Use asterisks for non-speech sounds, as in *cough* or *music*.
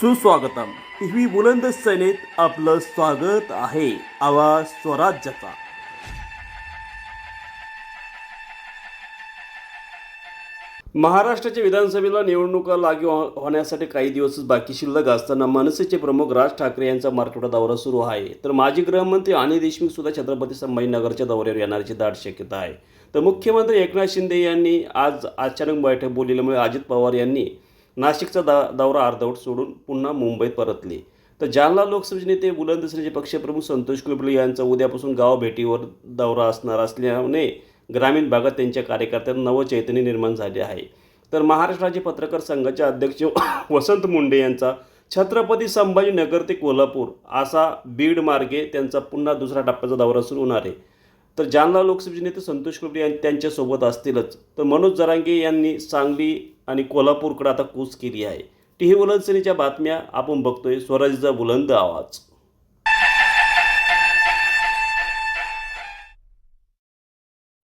सुस्वागतम. टीव्ही बुलंद सेनेत आपलं स्वागत आहे. आवाज स्वराज्याचा. महाराष्ट्राच्या विधानसभेला निवडणुका लागू हो-, होण्यासाठी काही दिवसच बाकी शिल्लक असताना मनसेचे प्रमुख राज ठाकरे यांचा मराठवाडा दौरा सुरू आहे. तर माजी गृहमंत्री अनिल देशमुख सुद्धा छत्रपती संभाजीनगरच्या दौऱ्यावर येण्याची दाट शक्यता आहे. तर मुख्यमंत्री एकनाथ शिंदे यांनी आज अचानक बैठक बोलल्यामुळे अजित पवार यांनी नाशिकचा दा दौरा अर्धवट सोडून पुन्हा मुंबईत परतले. तर जालना लोकसभेचे नेते बुलंद पक्षप्रमुख संतोष कुलकर्णी यांचा उद्यापासून गाव भेटीवर दौरा असणार असल्याने ग्रामीण भागात त्यांच्या कार्यकर्त्यांना नवं चैतन्य निर्माण झाले आहे. तर महाराष्ट्राचे पत्रकार संघाचे अध्यक्ष *coughs* वसंत मुंडे यांचा छत्रपती संभाजीनगर ते कोल्हापूर असा बीड मार्गे त्यांचा पुन्हा दुसरा टप्प्याचा दौरा सुरू होणार आहे. तर जालना लोकसभेचे नेते संतोष कुलकर्णी यांनी त्यांच्यासोबत असतीलच. तर मनोज जरांगे यांनी सांगली आणि कोल्हापूरकडे आता कूच केली आहे. टी व्ही बुलंद बातम्या आपण बघतोय. स्वराज्याचा बुलंद आवाज.